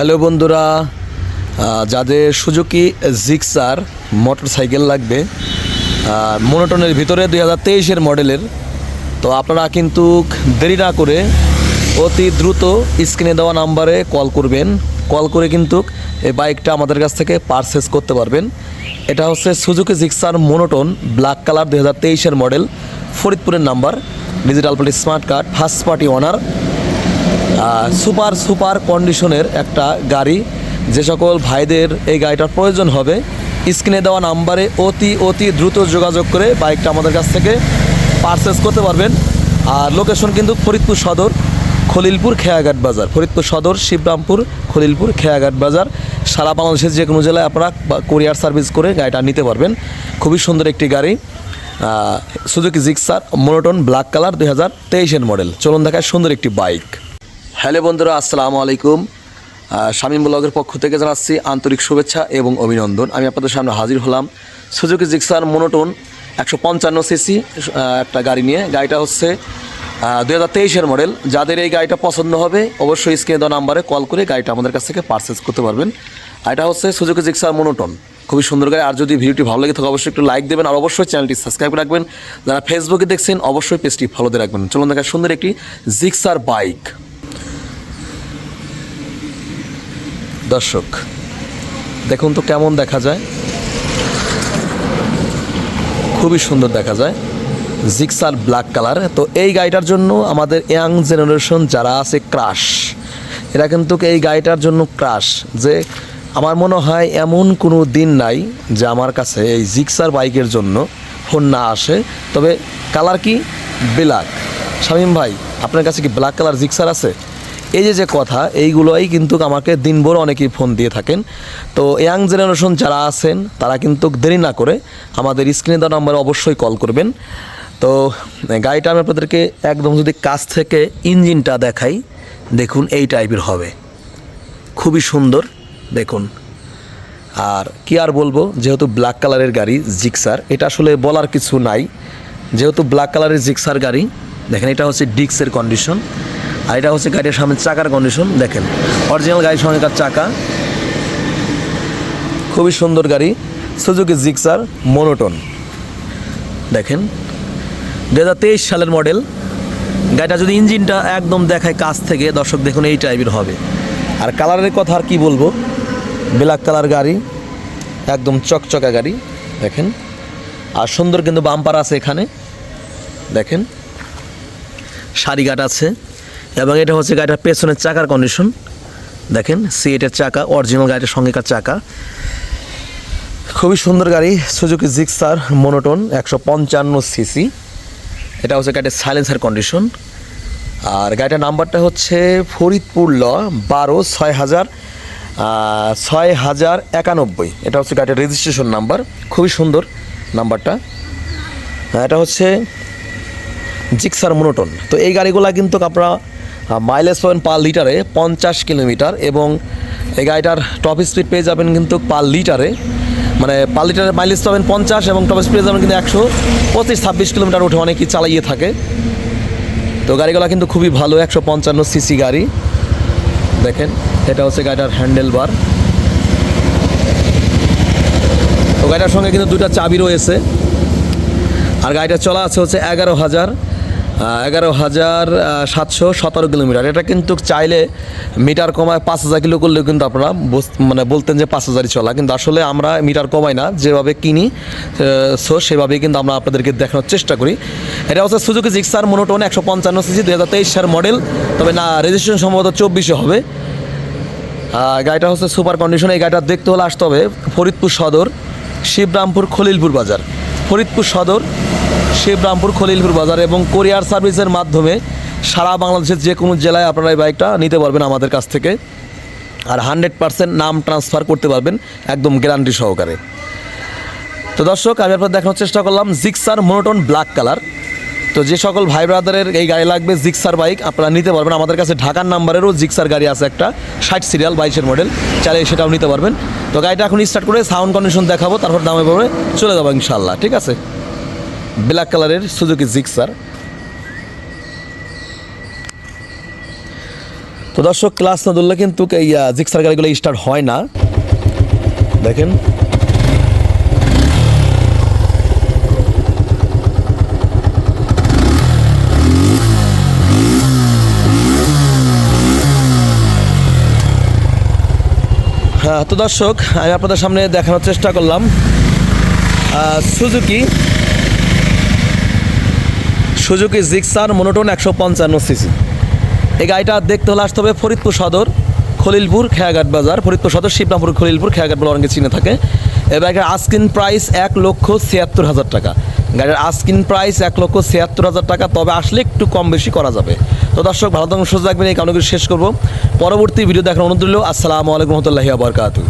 Hello বন্ধুরা যাদের Suzuki Gixxer motor cycle লাগবে মনোটনের ভিতরে দুই হাজার তেইশের মডেলের, তো আপনারা কিন্তু দেরি না করে অতি দ্রুত স্ক্রিনে দেওয়া নাম্বারে কল করবেন। কল করে কিন্তু এই বাইকটা আমাদের কাছ থেকে পারচেস করতে পারবেন। এটা হচ্ছে Suzuki Gixxer monotone black colour দুই হাজার তেইশের মডেল, ফরিদপুরের number digital plate smart card first party owner super super কন্ডিশনের একটা গাড়ি। যে সকল ভাইদের এই গাড়িটার প্রয়োজন হবে, স্ক্রিনে দেওয়া নাম্বারে অতি অতি দ্রুত যোগাযোগ করে বাইকটা আমাদের কাছ থেকে পারচেস করতে পারবেন। আর লোকেশন কিন্তু ফরিদপুর সদর, খলিলপুর খেয়াঘাট বাজার। ফরিদপুর সদর, শিবরামপুর, খলিলপুর খেয়াঘাট বাজার। সারা বাংলাদেশের যে কোনো জেলায় আপনারা কোরিয়ার সার্ভিস করে গাড়িটা নিতে পারবেন। খুবই সুন্দর একটি গাড়ি Suzuki Gixxer monotone black colour দুই হাজার মডেল চলুন দেখায় সুন্দর একটি বাইক হ্যালো বন্ধুরা, আসসালামু আলাইকুম। শামীম ব্লগের পক্ষ থেকে জানাচ্ছি আন্তরিক শুভেচ্ছা এবং অভিনন্দন। আমি আপনাদের সামনে হাজির হলাম সুজুকি জিক্সার মোনোটোন একশো পঞ্চান্ন সিসি একটা গাড়ি নিয়ে। গাড়িটা হচ্ছে দু হাজার তেইশের মডেল। যাদের এই গাড়িটা পছন্দ হবে, অবশ্যই স্ক্রিনে দেওয়া নাম্বারে কল করে গাড়িটা আমাদের কাছ থেকে পারচেস করতে পারবেন। আর এটা হচ্ছে সুজুকি জিক্সার মোনোটন। খুবই সুন্দর গাড়ি। আর যদি ভিডিওটি ভালো লাগে থাকে, অবশ্যই একটু লাইক দেবেন আর অবশ্যই চ্যানেলটি সাবস্ক্রাইব রাখবেন। যারা ফেসবুকে দেখছেন, অবশ্যই পেজটি ফলোতে রাখবেন। চলুন দেখা সুন্দর একটি জিক্সার বাইক দর্শক, দেখুন তো কেমন দেখা যায়। খুবই সুন্দর দেখা যায়। Gixxer black colour. তো এই গাড়িটার জন্য আমাদের ইয়াং জেনারেশন যারা আছে ক্রাশ, এরা কিন্তু এই গাড়িটার জন্য ক্রাশ যে আমার মনে হয় এমন কোনো দিন নাই যে আমার কাছে এই জিক্সার বাইকের জন্য ফোন না আসে। তবে কালার কি? ব্ল্যাক। শামীম ভাই, আপনার কাছে কি ব্ল্যাক কালার জিক্সার আছে? এই যে যে কথা, এইগুলোই কিন্তু আমাকে দিনভর অনেকেই ফোন দিয়ে থাকেন। তো ইয়াং জেনারেশন যারা আছেন, তারা কিন্তু দেরি না করে আমাদের স্ক্রিনে দেওয়া নাম্বারে অবশ্যই কল করবেন। তো, গাড়িটা আমি আপনাদেরকে একদম যদি কাছ থেকে ইঞ্জিনটা দেখাই, দেখুন এই টাইপের হবে। খুবই সুন্দর, দেখুন। আর কি আর বলব, যেহেতু ব্ল্যাক কালারের গাড়ি জিক্সার এটা আসলে বলার কিছু নাই। যেহেতু ব্ল্যাক কালারের জিক্সার গাড়ি দেখেন, এটা হচ্ছে ডিক্সের কন্ডিশন আর এটা হচ্ছে গাড়ির সামনে চাকার কন্ডিশন দেখেন। অরিজিনাল গাড়ির সঙ্গেকার চাকা? খুবই সুন্দর গাড়ি সুজুকি জিক্সার মোনোটন দেখেন দু হাজার তেইশ সালের মডেল গাড়িটা যদি ইঞ্জিনটা একদম দেখায় কাছ থেকে, দর্শক দেখুন এই টাইপের হবে। আর কালারের কথা আর কি বলব? ব্ল্যাক কালার গাড়ি, একদম চকচকা গাড়ি, দেখেন। আর সুন্দর কিন্তু বাম্পার আছে এখানে, দেখেন। সারিঘাট আছে এবং এটা হচ্ছে গাড়িটার পেছনের চাকার কন্ডিশন দেখেন সিএটের চাকা অরিজিনাল গাড়িটার সঙ্গেকার চাকা। খুবই সুন্দর গাড়ি সুজুকি জিক্সার মোনোটোন একশো পঞ্চান্ন সিসি। এটা হচ্ছে গাড়ির সাইলেন্সার কন্ডিশন আর গাড়িটার নাম্বারটা হচ্ছে ফরিদপুর ল বারো ছয় হাজার ছয় হাজার একানব্বই। এটা হচ্ছে গাড়িটার রেজিস্ট্রেশন নাম্বার খুবই সুন্দর নাম্বারটা। এটা হচ্ছে জিক্সার মোনোটন। তো এই গাড়িগুলা কিন্তু আপনারা মাইলেজ পাবেন পার লিটারে পঞ্চাশ কিলোমিটার এবং এই গাড়িটার টপ স্পিড পেয়ে যাবেন কিন্তু পার লিটারে। মানে পার লিটারে মাইলেজ পাবেন পঞ্চাশ এবং টপ স্পিড যাবেন কিন্তু একশো পঁচিশ, ছাব্বিশ কিলোমিটার উঠে অনেকেই চালাইয়ে থাকে। তো গাড়িগুলো কিন্তু খুবই ভালো, একশো পঞ্চান্ন সিসি গাড়ি। দেখেন, এটা হচ্ছে গাড়িটার হ্যান্ডেল বার তো গাড়িটার সঙ্গে কিন্তু দুটা চাবি রয়েছে। আর গাড়িটা চলা আছে হচ্ছে এগারো হাজার এগারো হাজার সাতশো সতেরো কিলোমিটার। এটা কিন্তু চাইলে মিটার কমায় পাঁচ হাজার কিলো করলেও কিন্তু আপনারা মানে বলতেন যে পাঁচ হাজারই চলা। কিন্তু আসলে আমরা মিটার কমাই না, যেভাবে কিনি সো সেভাবেই কিন্তু আমরা আপনাদেরকে দেখানোর চেষ্টা করি। এটা হচ্ছে সুজুকি জিক্সার মোনোটোন একশো পঞ্চান্ন সিসি দু হাজার তেইশ সালের মডেল। তবে না রেজিস্ট্রেশন সম্ভবত চব্বিশে হবে। গাড়িটা হচ্ছে সুপার কন্ডিশন এই গাড়িটা দেখতে হলে আসতে হবে। ফরিদপুর সদর, শিবরামপুর খলিলপুর বাজার। ফরিদপুর সদর শিবরামপুর, খলিলপুর বাজার এবং কোরিয়ার সার্ভিসের মাধ্যমে সারা বাংলাদেশের যে কোনো জেলায় আপনারা এই বাইকটা নিতে পারবেন আমাদের কাছ থেকে। আর হান্ড্রেড পার্সেন্ট নাম ট্রান্সফার করতে পারবেন একদম গ্যারান্টি সহকারে। তো দর্শক, আমি আপনার দেখানোর চেষ্টা করলাম জিক্সার মোনোটন ব্ল্যাক কালার তো যে সকল ভাই ব্রাদারের এই গাড়ি লাগবে জিক্সার বাইক আপনারা নিতে পারবেন। আমাদের কাছে ঢাকার নাম্বারেরও জিক্সার গাড়ি আছে একটা, ষাট সিরিয়াল বাইশের মডেল চাইলে সেটাও নিতে পারবেন। তো গাড়িটা এখন স্টার্ট করে সাউন্ড কন্ডিশন দেখাবো, তারপর দামে পড়বে চলে যাব ইনশাল্লাহ ঠিক আছে? ব্ল্যাক কালারের সুজুকি জিক্সার। তো দর্শক, ক্লাস না ধরলে কিন্তু এই জিক্সার গাড়িগুলো স্টার্ট হয় না। দেখেন। হ্যাঁ তো দর্শক, আমি আপনাদের সামনে দেখানোর চেষ্টা করলাম। সুজুকি সুজুকি জিক্সার মনোটোন একশো পঞ্চান্ন সিসি। এই গাড়িটা দেখতে হলে আসতে হবে ফরিদপুর সদর, খলিলপুর খেয়াঘাট বাজার। ফরিদপুর সদর শিবনাপুর খলিলপুর, খেয়াঘাট বলে অনেকে চিনে থাকে। এবার গাড়ির আস্কিন প্রাইস এক লক্ষ ছিয়াত্তর হাজার টাকা। গাড়ির আস্কিন প্রাইস এক লক্ষ ছিয়াত্তর হাজার টাকা, তবে আসলে একটু কম বেশি করা যাবে। তো দর্শক, ভালো থাকুন, সুস্থ থাকবেন, এই কারণে শেষ করব। পরবর্তী ভিডিও দেখার অনুরোধ আসসালামু আলাইকুম রহমতুল্লাহি আবরকাতু